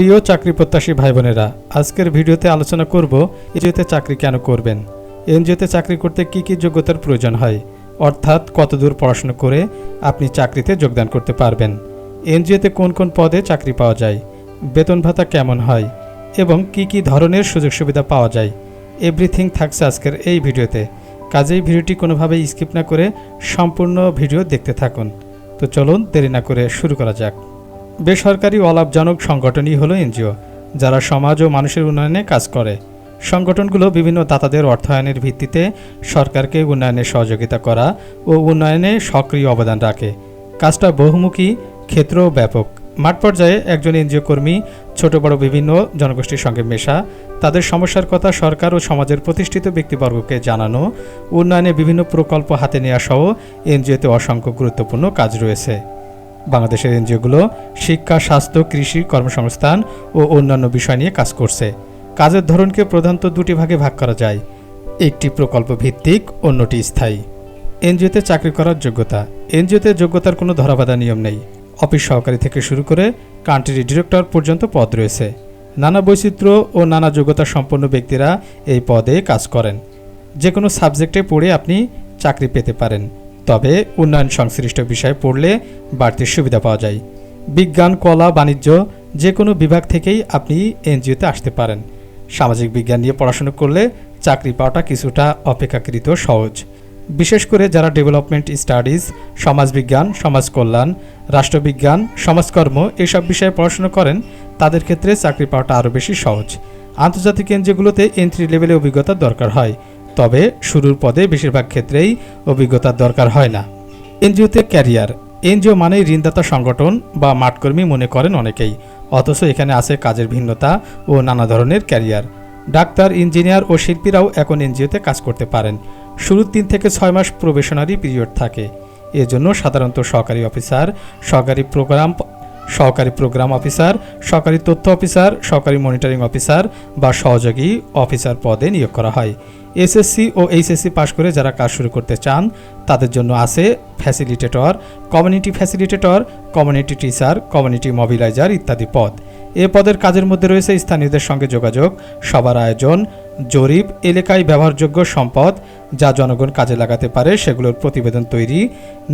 প্রিয় চাকরি প্রত্যাশী ভাই বোনেরা আজকের ভিডিওতে আলোচনা করব এনজিওতে চাকরি কেন করবেন? এনজিওতে চাকরি করতে কি কি যোগ্যতার প্রয়োজন হয়? অর্থাৎ কতদূর পড়াশোনা করে আপনি চাকরিতে যোগদান করতে পারবেন? এনজিওতে কোন কোন পদে চাকরি পাওয়া যায়? বেতন ভাতা কেমন হয়? এবং কি কি ধরনের সুযোগ সুবিধা পাওয়া যায়? এভরিথিং থাকছে আজকের এই ভিডিওতে। কাজেই ভিডিওটি কোনোভাবে স্কিপ না করে সম্পূর্ণ ভিডিও দেখতে থাকুন। তো চলুন দেরি না করে শুরু করা যাক। বেসরকারি অলাভজনক সংগঠনই হলো এনজিও, যারা সমাজ ও মানুষের উন্নয়নে কাজ করে। সংগঠনগুলো বিভিন্ন দাতাদের অর্থায়নের ভিত্তিতে সরকারকে উন্নয়নে সহযোগিতা করা ও উন্নয়নে সক্রিয় অবদান রাখে। কাজটা বহুমুখী, ক্ষেত্র ব্যাপক। মাঠ পর্যায়ে একজন এনজিও কর্মী, ছোট বড় বিভিন্ন জনগোষ্ঠীর সঙ্গে মেশা, তাদের সমস্যার কথা সরকার ও সমাজের প্রতিষ্ঠিত ব্যক্তিবর্গকে জানানো, উন্নয়নে বিভিন্ন প্রকল্প হাতে নেওয়া সহ এনজিওতে অসংখ্য গুরুত্বপূর্ণ কাজ রয়েছে। বাংলাদেশের এনজিওগুলো শিক্ষা, স্বাস্থ্য, কৃষি, কর্মসংস্থান ও অন্যান্য বিষয় নিয়ে কাজ করছে। কাজের ধরনকে প্রধানত দুটি ভাগে ভাগ করা যায়। একটি প্রকল্প ভিত্তিক, অন্যটি স্থায়ী। এনজিওতে চাকরি করার যোগ্যতা। এনজিওতে যোগ্যতার কোনো ধরাবাধা নিয়ম নেই। অফিস সহকারী থেকে শুরু করে কান্ট্রি ডিরেক্টর পর্যন্ত পদ রয়েছে। নানা বৈচিত্র্য ও নানা যোগ্যতা সম্পন্ন ব্যক্তিরা এই পদে কাজ করেন। যে কোনো সাবজেক্টে পড়ে আপনি চাকরি পেতে পারেন। তবে উন্নয়ন সংশ্লিষ্ট বিষয়ে পড়লে বাড়তি সুবিধা পাওয়া যায়। বিজ্ঞান, কলা, বাণিজ্য যে কোনো বিভাগ থেকেই আপনি এনজিওতে আসতে পারেন। সামাজিক বিজ্ঞান নিয়ে পড়াশোনা করলে চাকরি পাওয়াটা কিছুটা অপেক্ষাকৃত সহজ। বিশেষ করে যারা ডেভেলপমেন্ট স্টাডিজ, সমাজবিজ্ঞান সমাজ কল্যাণ রাষ্ট্রবিজ্ঞান, সমাজকর্ম এসব বিষয়ে পড়াশোনা করেন, তাদের ক্ষেত্রে চাকরি পাওয়াটা আরও বেশি সহজ। আন্তর্জাতিক এনজিওগুলোতে এন্ট্রি লেভেলে অভিজ্ঞতার দরকার হয়। তবে শুরুর পদে বেশিরভাগ ক্ষেত্রেই অভিজ্ঞতার দরকার হয় না। এনজিওতে ক্যারিয়ার। এনজিও মানেই ঋণদাতা সংগঠন বা মাঠকর্মী মনে করেন অনেকেই, অথচ এখানে আছে কাজের ভিন্নতা ও নানা ধরনের ক্যারিয়ার। ডাক্তার, ইঞ্জিনিয়ার ও শিল্পীরাও এখন এনজিওতে কাজ করতে পারেন। শুরুর তিন থেকে ছয় মাস প্রবেশনারি পিরিয়ড থাকে। এজন্য সাধারণত সহকারী অফিসার, সহকারী প্রোগ্রাম সহকারী প্রোগ্রাম অফিসার, সহকারী তথ্য অফিসার, সহকারী মনিটরিং অফিসার বা সহযোগী অফিসার পদে নিয়োগ করা হয়। এসএসসি ও এইচএসসি পাশ করে যারা কাজ শুরু করতে চান, তাদের জন্য আছে facilitator community facilitator community teacher community mobilizer ইত্যাদি পদ। এ পদের কাজের মধ্যে রয়েছে স্থানীয়দের সঙ্গে যোগাযোগ, সবার আয়োজন, জরিপ, এলাকায় ব্যবহারযোগ্য সম্পদ, যা জনগণ কাজে লাগাতে পারে সেগুলোর প্রতিবেদন তৈরি,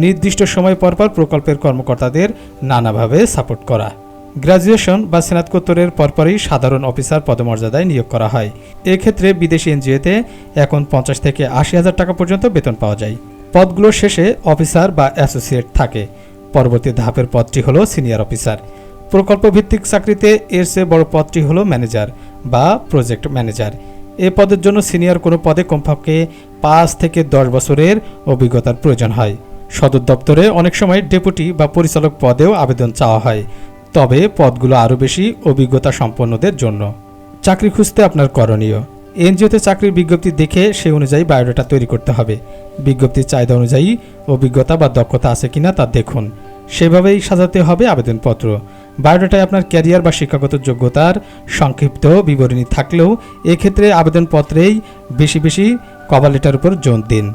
নির্দিষ্ট সময় পরপর প্রকল্পের কর্মকর্তাদের নানাভাবে সাপোর্ট করা। গ্র্যাজুয়েশন বা স্নাতকোত্তরের পরপরই সাধারণ অফিসার পদমর্যাদায় নিয়োগ করা হয়। এক্ষেত্রে বিদেশি এনজিওতে এখন পঞ্চাশ থেকে আশি হাজার টাকা পর্যন্ত বেতন পাওয়া যায়। পদগুলো শেষে অফিসার বা অ্যাসোসিয়েট থাকে। পরবর্তী ধাপের পদটি হলো সিনিয়র অফিসার। প্রকল্প ভিত্তিক চাকরিতে এর চেয়ে বড় পদটি হলো ম্যানেজার বা প্রজেক্ট ম্যানেজার। এ পদের জন্য সিনিয়র কোনো পদে কমপক্ষে পাঁচ থেকে দশ বছরের অভিজ্ঞতার প্রয়োজন হয়। সদর দপ্তরে অনেক সময় ডেপুটি বা পরিচালক পদেও আবেদন চাওয়া হয়। তবে পদগুলো আরও বেশি অভিজ্ঞতা সম্পন্নদের জন্য। চাকরি খুঁজতে আপনার করণীয়। এনজিওতে চাকরির বিজ্ঞপ্তি দেখে সেই অনুযায়ী বায়োডাটা তৈরি করতে হবে। বিজ্ঞপ্তির চাহিদা অনুযায়ী অভিজ্ঞতা বা দক্ষতা আছে কিনা তা দেখুন। সেভাবেই সাজাতে হবে আবেদনপত্র। বায়োডাটায় আপনার ক্যারিয়ার বা শিক্ষাগত যোগ্যতার সংক্ষিপ্ত বিবরণী থাকলেও এক্ষেত্রে আবেদনপত্রেই বেশি বেশি কভার লেটার উপর জোর দিন।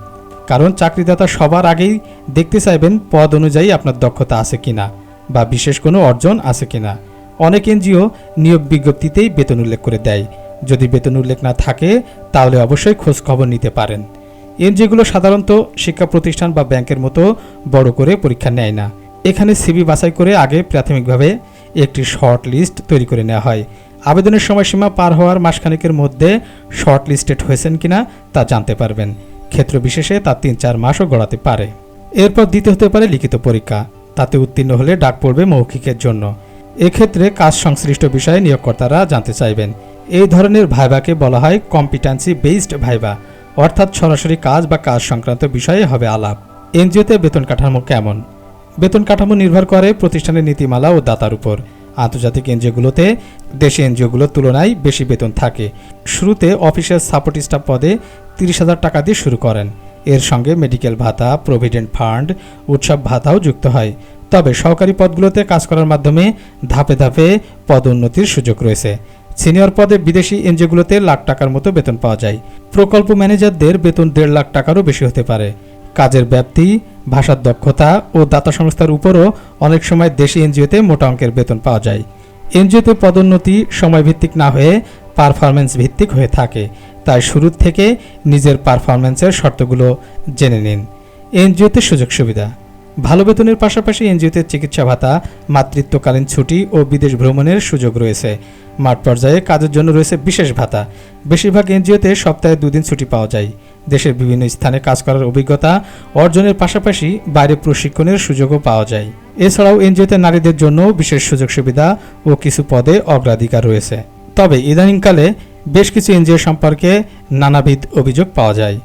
কারণ চাকরিদাতা সবার আগেই দেখতে চাইবেন পদ অনুযায়ী আপনার দক্ষতা আছে কিনা। বা বিশেষ কোনো অর্জন আছে কিনা। অনেক এনজিও নিয়োগ বিজ্ঞপ্তিতেই বেতন উল্লেখ করে দেয়। যদি বেতন উল্লেখ না থাকে, তাহলে অবশ্যই খোঁজ খবর নিতে পারেন। এনজিওগুলো সাধারণত শিক্ষা প্রতিষ্ঠান বা ব্যাংকের মতো বড় করে পরীক্ষা নেয় না। এখানে সিবি বাছাই করে আগে প্রাথমিকভাবে একটি শর্ট লিস্ট তৈরি করে নেওয়া হয়। আবেদনের সময়সীমা পার হওয়ার মাসখানেকের মধ্যে শর্ট লিস্টেড হয়েছেন কিনা তা জানতে পারবেন। ক্ষেত্র বিশেষে তা তিন চার মাসও গড়াতে পারে। এরপর দিতে হতে পারে লিখিত পরীক্ষা। তাতে উত্তীর্ণ হলে ডাক পড়বে মৌখিকের জন্য। এক্ষেত্রে কাজ সংশ্লিষ্ট বিষয়ে নিয়োগকর্তারা জানতে চাইবেন। এই ধরনের ভাইভাকে বলা হয় কম্পিটেন্সি বেসড ভাইভা। অর্থাৎ সরাসরি কাজ বা কাজ সংক্রান্ত বিষয়ে হবে আলাপ। এনজিওতে বেতন কাঠামো কেমন? বেতন কাঠামো নির্ভর করে প্রতিষ্ঠানের নীতিমালা ও দাতার উপর। আন্তর্জাতিক এনজিওগুলোতে দেশি এনজিওগুলোর তুলনায় বেশি বেতন থাকে। শুরুতে অফিসের সাপোর্ট স্টাফ পদে তিরিশ হাজার টাকা দিয়ে শুরু করেন। এর সঙ্গে মেডিকেল ভাতা প্রভিডেন্ট ফান্ড উৎসব ভাতাও যুক্ত হয়। তবে সরকারি পদগুলোতে কাজ করার মাধ্যমে ধাপে ধাপে পদোন্নতির সুযোগ রয়েছে। সিনিয়র পদে বিদেশি এনজিওগুলোতে লাখ টাকার মতো বেতন পাওয়া যায়। প্রকল্প ম্যানেজারদের বেতন দেড় লাখ টাকারও বেশি হতে পারে। কাজের ব্যাপ্তি, ভাষার দক্ষতা ও দাতা সংস্থার উপরও অনেক সময় দেশি এনজিওতে মোটা অঙ্কের বেতন পাওয়া যায়। এনজিওতে পদোন্নতি সময়ভিত্তিক না হয়ে পারফরম্যান্স ভিত্তিক হয়ে থাকে। তাই শুরুর থেকে নিজের পারফরম্যান্সের শর্তগুলো জেনে নিন। এনজিওতে সুযোগ সুবিধা। ভালো বেতনের পাশাপাশি এনজিওতে চিকিৎসা ভাতা, মাতৃত্বকালীন ছুটি ও বিদেশ ভ্রমণের সুযোগ রয়েছে। মাঠ পর্যায়ে কাজের জন্য রয়েছে বিশেষ ভাতা। বেশিরভাগ এনজিওতে সপ্তাহে দুদিন ছুটি পাওয়া যায়। দেশের বিভিন্ন স্থানে কাজ করার অভিজ্ঞতা অর্জনের পাশাপাশি বাইরে প্রশিক্ষণের সুযোগও পাওয়া যায়। এছাড়াও এনজিওতে নারীদের জন্য বিশেষ সুযোগ সুবিধা ও কিছু পদে অগ্রাধিকার রয়েছে। তবে ইদানিংকালে বেশ কিছু এনজিও সম্পর্কে নানাবিধ অভিযোগ পাওয়া যায়।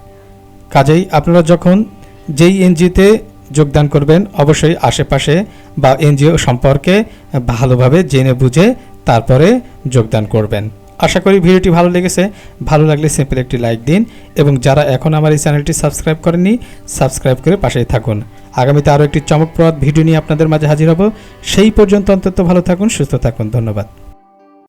কাজেই আপনারা যখন যেই এনজিওতে যোগদান করবেন, অবশ্যই আশেপাশে বা এনজিও সম্পর্কে ভালোভাবে জেনে বুঝে তারপরে যোগদান করবেন। আশা করি ভিডিওটি ভালো লেগেছে। ভালো লাগলে সিম্পল একটি লাইক দিন এবং যারা এখন আমার এই চ্যানেলটি সাবস্ক্রাইব করেননি, সাবস্ক্রাইব করে পাশেই থাকুন। আগামীতে আরও একটি চমকপ্রদ ভিডিও নিয়ে আপনাদের মাঝে হাজির হব। সেই পর্যন্ত অন্তত ভালো থাকুন, সুস্থ থাকুন। ধন্যবাদ।